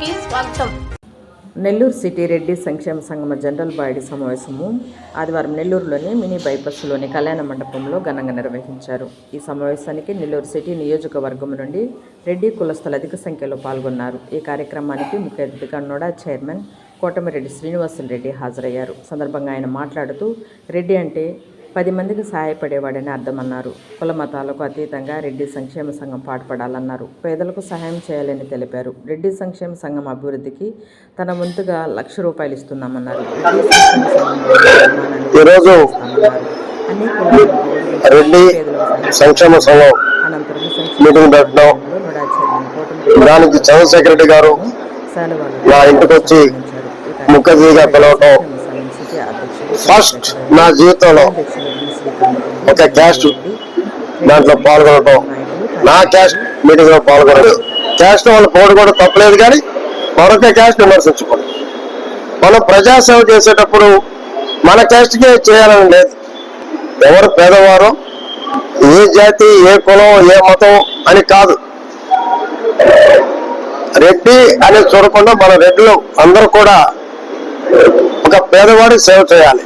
కి స్వాగతం. నెల్లూరు సిటీ రెడ్డి సంక్షేమ సంఘం జనరల్ బాడీ సమావేశము ఆదివారం నెల్లూరులోని మినీ బైపాస్లోని కళ్యాణ మండపంలో ఘనంగా నిర్వహించారు. ఈ సమావేశానికి నెల్లూరు సిటీ నియోజకవర్గం నుండి రెడ్డి కులస్తులు అధిక సంఖ్యలో పాల్గొన్నారు. ఈ కార్యక్రమానికి ముఖ్య అతిథిగా నోడా చైర్మన్ కోటమిరెడ్డి శ్రీనివాసులు రెడ్డి హాజరయ్యారు. సందర్భంగా ఆయన మాట్లాడుతూ రెడ్డి అంటే పది మందికి సహాయపడేవాడని అర్థమన్నారు. కుల మతాలకు అతీతంగా రెడ్డి సంక్షేమ సంఘం పాటుపడాలన్నారు. పేదలకు సహాయం చేయాలని తెలిపారు. రెడ్డి సంక్షేమ సంఘం అభివృద్ధికి తన వంతుగా లక్ష రూపాయలు ఇస్తున్నామన్నారు. ఈరోజు రెడ్డి సంక్షేమ సంఘం మీటింగ్ పెట్టడం దానికి చంద్రశేఖర రెడ్డి గారు నా ఇంటికి వచ్చి అతిథిగా పిలవటం ఫస్ట్ నా జీవితంలో ఒక క్యాస్ట్ దాంట్లో పాల్గొనడం నా క్యాస్ట్ మీటింగ్లో పాల్గొనడం. క్యాస్ట్ వాళ్ళు పోటీ కూడా తప్పలేదు కానీ మరొక క్యాస్ట్ విమర్శించుకోండి మనం ప్రజాసేవ చేసేటప్పుడు మన క్యాస్ట్కే చేయాలని లేదు. ఎవరు పేదవారు ఏ జాతి ఏ కులం ఏ మతం అని కాదు. రెడ్డి అనేది చూడకుండా మన రెడ్లు అందరూ కూడా ఒక పేదవాడికి సేవ చేయాలి.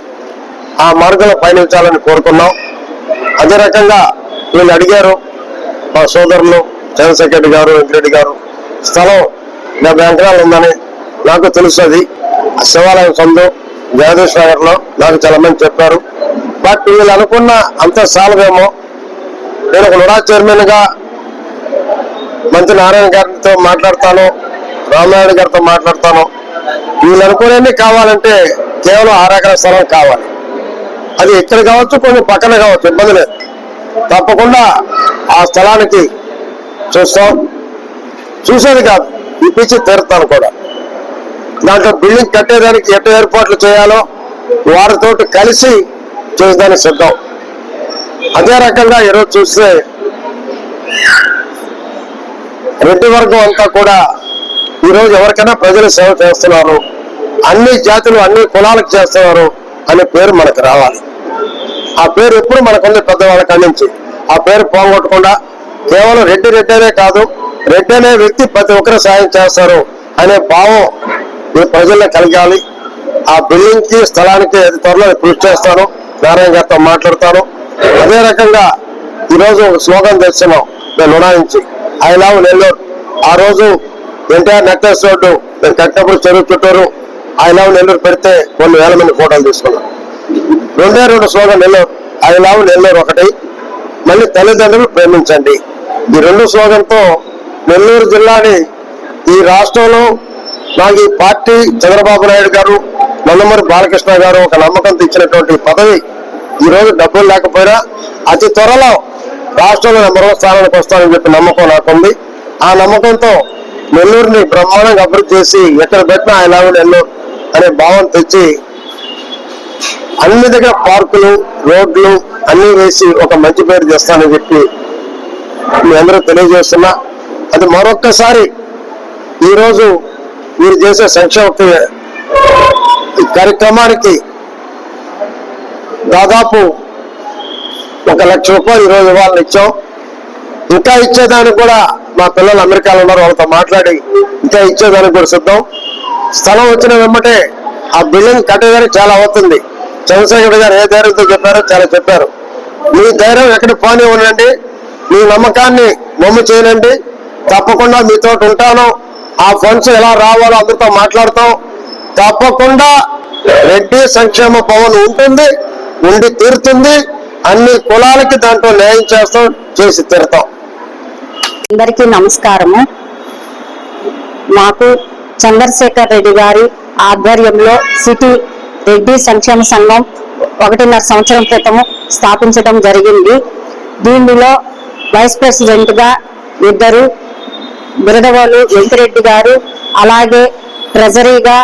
ఆ మార్గంలో పయనించాలని కోరుకున్నాం. అదే రకంగా వీళ్ళు అడిగారు మా సోదరులు చంద్రశేఖర్ రెడ్డి గారు వెంకరెడ్డి గారు స్థలం డెబ్బై ఎకరాలు ఉందని నాకు తెలుస్తుంది. శివాలయం సొంతం జగదీష్ నగర్లో నాకు చాలా మంది చెప్పారు. బట్ వీళ్ళు అనుకున్న అంత సాలవేమో. నేను ఒక నుడా చైర్మన్గా మంత్రి నారాయణ గారితో మాట్లాడతాను రామారాయణ గారితో మాట్లాడతాను. వీళ్ళు అనుకునేవి కావాలంటే కేవలం ఆరు ఆరాకర స్థలం కావాలి. అది ఇక్కడ కావచ్చు కొన్ని పక్కన కావచ్చు ఇబ్బంది లేదు. తప్పకుండా ఆ స్థలానికి చూస్తాం. చూసేది కాదు ఇప్పించి తీరుతాను కూడా. దాంట్లో బిల్డింగ్ కట్టేదానికి ఎటు ఏర్పాట్లు చేయాలో వారితోటి కలిసి చేసేదానికి సిద్ధం. అదే రకంగా ఈరోజు చూస్తే రెడ్డి వర్గం అంతా కూడా ఈరోజు ఎవరికైనా ప్రజలు సేవ చేస్తున్నారు. అన్ని జాతులు అన్ని కులాలకు చేస్తున్నారు అనే పేరు మనకు రావాలి. ఆ పేరు ఎప్పుడు మనకుంది పెద్దవాళ్ళ కాడి నుంచి. ఆ పేరు పోగొట్టకుండా కేవలం రెడ్డి రెడ్డనే కాదు రెడ్డి అనే వ్యక్తి ప్రతి ఒక్కరు సాయం చేస్తారు అనే భావం ఈ ప్రజల్లో కలగాలి. ఆ బిల్డింగ్కి స్థలానికి అది త్వరలో కృషి చేస్తాను నారాయణ గారితో మాట్లాడతాను. అదే రకంగా ఈరోజు ఒక స్లోగన్ నేను ఉడాయించి ఐ లవ్ నెల్లూరు. ఆ రోజు ఎన్టీఆర్ నెక్లెస్ రోడ్డు నేను కట్టినప్పుడు చెరువు చుట్టూరు ఐ లవ్ నెల్లూరు పెడితే కొన్ని వేల మంది ఫోటోలు తీసుకున్నాం. రెండే రెండు slogan Nellore I love Nellore ఒకటి. మళ్ళీ తల్లిదండ్రులు ప్రేమించండి. ఈ రెండు స్లోగన్తో నెల్లూరు జిల్లాని ఈ రాష్ట్రంలో నాకు ఈ పార్టీ చంద్రబాబు నాయుడు గారు నందమూరి బాలకృష్ణ గారు ఒక నమ్మకంతో ఇచ్చినటువంటి పదవి ఈరోజు డబ్బులు లేకపోయినా అతి త్వరలో రాష్ట్రంలో నెంబర్ వన్ స్థానానికి వస్తానని చెప్పి నమ్మకం నాకుంది. ఆ నమ్మకంతో నెల్లూరుని బ్రహ్మాండంగా అభివృద్ధి చేసి ఎక్కడ పెట్టినా ఐ లవ్ నెల్లూరు అనే భావం తెచ్చి అన్ని దగ్గర పార్కులు రోడ్లు అన్ని వేసి ఒక మంచి పేరు చేస్తానని చెప్పి మీ అందరూ తెలియజేస్తున్నా. అది మరొక్కసారి ఈరోజు మీరు చేసే సంక్షేమ కార్యక్రమానికి దాదాపు ఒక లక్ష రూపాయలు ఈరోజు ఇవ్వాలని ఇచ్చాం. ఇంకా ఇచ్చేదానికి కూడా మా పిల్లలు అమెరికాలో ఉన్నారు వాళ్ళతో మాట్లాడి ఇంకా ఇచ్చేదానికి కూడా సిద్ధం. స్థలం వచ్చిన వెంబటే ఆ బిల్డింగ్ కట్టేదానికి చాలా అవుతుంది. చంద్రశేఖర్ గారు ఏ ధైర్యంతో చెప్పారో చాలా చెప్పారు. మీ ధైర్యం ఎక్కడ పోనీ ఉండండి. మీ నమ్మకాన్ని బొమ్మ చేయనండి. తప్పకుండా మీతో ఉంటాను. ఆ ఫండ్స్ ఎలా రావాలో అందరితో మాట్లాడతాం. తప్పకుండా రెడ్డి సంక్షేమ భవన్ ఉంటుంది ఉండి తీరుతుంది. అన్ని కులాలకి దాంట్లో న్యాయం చేస్తాం చేసి తీరుతాం. అందరికీ నమస్కారము. మాకు చంద్రశేఖర్ రెడ్డి గారి ఆధ్వర్యంలో సిటీ రెడ్డి సంక్షేమ సంఘం ఒకటిన్నర సంవత్సరం క్రితం స్థాపించడం జరిగింది. దీనిలో వైస్ ప్రెసిడెంట్గా ఇద్దరు బిరదవాళ్ళు వెంకిరెడ్డి గారు అలాగే ట్రెజరీగా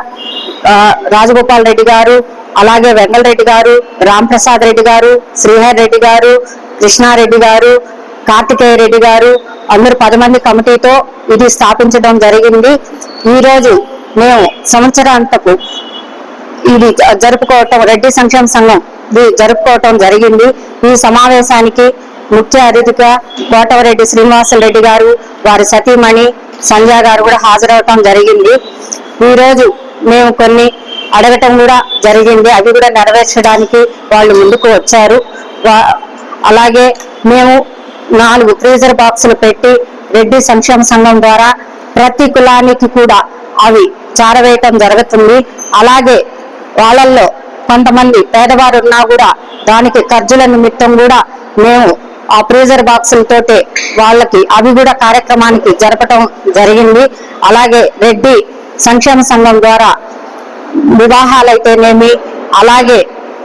రాజగోపాల్ రెడ్డి గారు అలాగే వెంగళరెడ్డి గారు రామ్ ప్రసాద్ రెడ్డి గారు శ్రీహర్ రెడ్డి గారు కృష్ణారెడ్డి గారు కార్తికేయ రెడ్డి గారు అందరు పది మంది కమిటీతో ఇది స్థాపించడం జరిగింది. ఈ రోజు మేము సంవత్సరాంతకు ఇది జ- జరుపుకోవటం రెడ్డి సంక్షేమ సంఘం ఇది జరుపుకోవటం జరిగింది. ఈ సమావేశానికి ముఖ్య అతిథిగా కోటవరెడ్డి శ్రీనివాసరెడ్డి గారు వారి సతీమణి సంధ్య గారు కూడా హాజరవటం జరిగింది. ఈరోజు మేము కొన్ని అడగటం కూడా జరిగింది. అవి కూడా నెరవేర్చడానికి వాళ్ళు ముందుకు వచ్చారు. వా- అలాగే మేము నాలుగు ఫ్రీజర్ బాక్సులు పెట్టి రెడ్డి సంక్షేమ సంఘం ద్వారా ప్రతి కులానికి కూడా అవి చేరవేయటం జరుగుతుంది. అలాగే వాళ్ళల్లో కొంతమంది పేదవారు ఉన్నా కూడా దానికి ఖర్చుల నిమిత్తం కూడా మేము ఆ ఫ్రీజర్ బాక్సులతోటే వాళ్ళకి అవి కూడా కార్యక్రమానికి జరపటం జరిగింది. అలాగే రెడ్డి సంక్షేమ సంఘం ద్వారా వివాహాలైతేనేమి అలాగే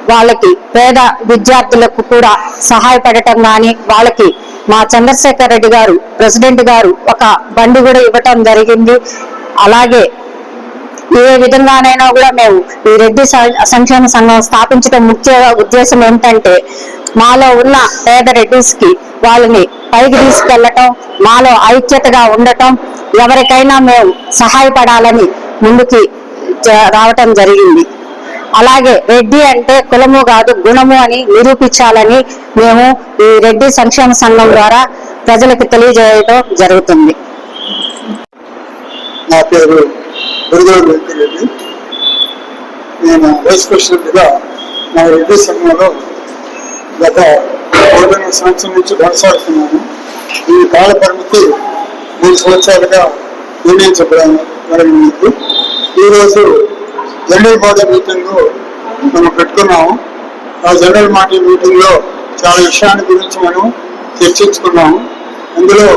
వాళ్ళకి పేద విద్యార్థులకు కూడా సహాయపడటం కానీ వాళ్ళకి మా చంద్రశేఖర్ రెడ్డి గారు ప్రెసిడెంట్ గారు ఒక బండి కూడా ఇవ్వటం జరిగింది. అలాగే ఏ విధంగానైనా కూడా మేము ఈ రెడ్డి సంక్షేమ సంఘం స్థాపించడం ముఖ్య ఉద్దేశం ఏంటంటే మాలో ఉన్న పేద రెడ్డిస్కి వాళ్ళని పైకి తీసుకెళ్ళటం మాలో ఐక్యతగా ఉండటం ఎవరికైనా మేము సహాయపడాలని ముందుకి జ- రావటం జరిగింది. అలాగే రెడ్డి అంటే కులము కాదు గుణము అని నిరూపించాలని మేము ఈ రెడ్డి సంక్షేమ సంఘం ద్వారా ప్రజలకు తెలియజేయడం జరుగుతుంది. నా పేరు గురుదేవుడు నేను వైస్ ప్రెసిడెంట్గా నా రెడ్డి సంఘంలో గత ఒకటిన్నర సంవత్సరం నుంచి కొనసాగుతున్నాను. ఈ కాల పరిమితి మూడు సంవత్సరాలుగా నిర్ణయించబడి జరిగింది ఈరోజు జనరల్ బాడీ మీటింగ్ మనం పెట్టుకున్నాము. ఆ జనరల్ బాడీ మీటింగ్లో చాలా విషయాల గురించి మనం చర్చించుకున్నాము. అందులో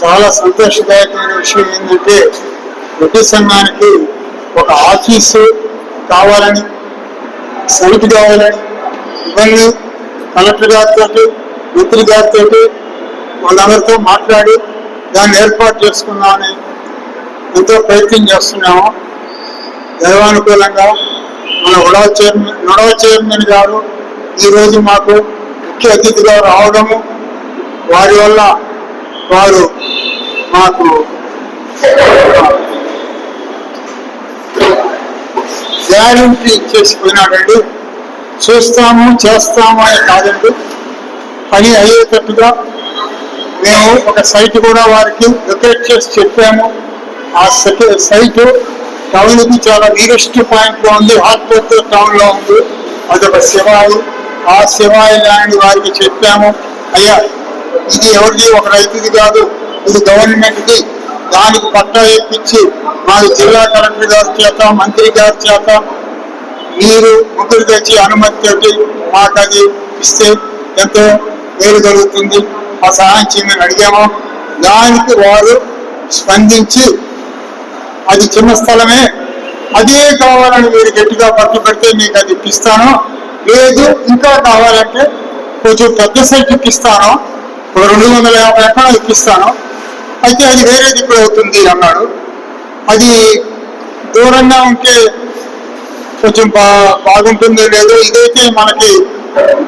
చాలా సంతోషదాయకమైన విషయం ఏంటంటే రెడ్డి సంఘానికి ఒక ఆఫీసు కావాలని సైట్ కావాలని ఇవన్నీ కలెక్టర్ గారితో మంత్రి గారితో వాళ్ళందరితో మాట్లాడి దాన్ని ఏర్పాటు చేసుకుందామని ఎంతో ప్రయత్నం చేస్తున్నాము. దైవానుకూలంగా మన ఉడవ చైర్మన్ నొడవ చైర్మన్ గారు ఈరోజు మాకు ముఖ్య అతిథిగా రావడము వారి వల్ల వారు మాకు గ్యారంటీ ఇచ్చేసిపోయినాడండి చూస్తాము చేస్తాము అని కాదండి. పని అయ్యేటట్టుగా మేము ఒక సైట్ కూడా వారికి లొకేట్ చేసి చెప్పాము. ఆ సెట- సైటు టౌన్కి చాలా నియరెస్ట్ పాయింట్లో ఉంది. హార్ట్పోర్ట్ టౌన్లో ఉంది. అదొక శివాయి ఆ శివాయి ల్యాండ్ వారికి చెప్పాము అయ్యా ఇది ఎవరిది? ఒక రైతుది కాదు. ఇది గవర్నమెంట్ది. దానికి పట్టా ఇప్పించి మాది జిల్లా కలెక్టర్ గారి చేత మంత్రి గారి చేత మీరు ముగ్గురు తెచ్చి అనుమతి తోటి మాకు అది ఇస్తే ఎంతో మేలు కలుగుతుంది ఆ సహాయం చేయమని అడిగాము. దానికి వారు స్పందించి అది చిన్న స్థలమే. అదే కావాలని మీరు గట్టిగా పట్టు పెడితే మీకు అది ఇప్పిస్తాను. లేదు ఇంకా కావాలంటే కొంచెం పెద్ద సైట్ ఇప్పిస్తాను. ఒక రెండు వందల యాభై ఎకరాలు ఇప్పిస్తాను. అయితే అది వేరే దిక్కులు అవుతుంది అన్నాడు. అది దూరంగా ఉంటే కొంచెం బా బాగుంటుందో లేదో ఇదైతే మనకి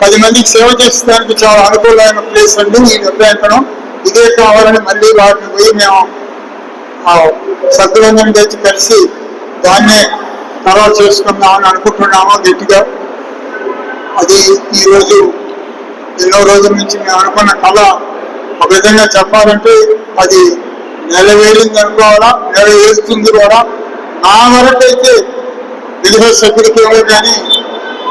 పది మందికి సేవ చేసేదానికి చాలా అనుకూలమైన ప్లేస్ అండి ఈ అభ్యంతరం ఇదే కావాలని మళ్ళీ వాటిని పోయి మేము సద్గురంజన్ తెచ్చి కలిసి దాన్నే తర్వాత చేసుకుందామని అనుకుంటున్నాము గట్టిగా. అది ఈరోజు ఎన్నో రోజుల నుంచి మేము అనుకున్న కళ. ఒక విధంగా చెప్పాలంటే అది నెరవేరింది అనుకోవాలా నెరవేరుతుంది కూడా. నా అయితే విలువ సభ్యులకి కానీ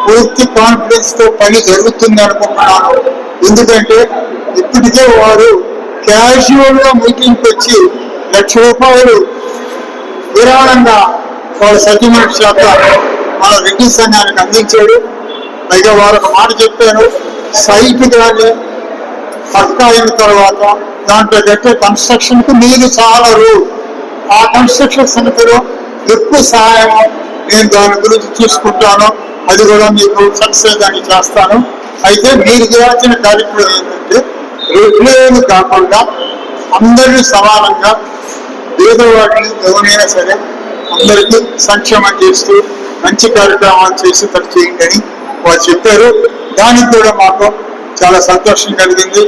పూర్తి కాన్ఫిడెన్స్తో పని జరుగుతుంది అనుకుంటున్నాను. ఎందుకంటే ఇప్పటికే వారు క్యాజువల్గా మీటింగ్కి వచ్చి లక్ష రూపాయలు విరాళంగా వాళ్ళ సత్యమైన శాఖ వాళ్ళ రెడ్డి సంఘానికి అందించాడు. పైగా వారు ఒక మాట చెప్పారు సైట్ కానీ పక్క అయిన తర్వాత దాంట్లో కట్టే కన్స్ట్రక్షన్కు మీరు చాలరు. ఆ కన్స్ట్రక్షన్ సమితిలో ఎక్కువ సహాయం నేను దాని గురించి చూసుకుంటాను. అది కూడా మీకు సక్సెస్ దాన్ని చేస్తాను. అయితే మీరు చేయాల్సిన కార్యక్రమం ఏంటంటే రెగ్యులర్ కాకుండా అందరినీ సమానంగా పేదవాడిని ఎవరైనా సరే అందరికీ సంక్షేమం చేస్తూ మంచి కార్యక్రమాలు చేసి తను చేయండి అని వారు చెప్పారు. దానికి కూడా మాకు చాలా సంతోషం కలిగింది.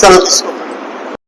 సెలవు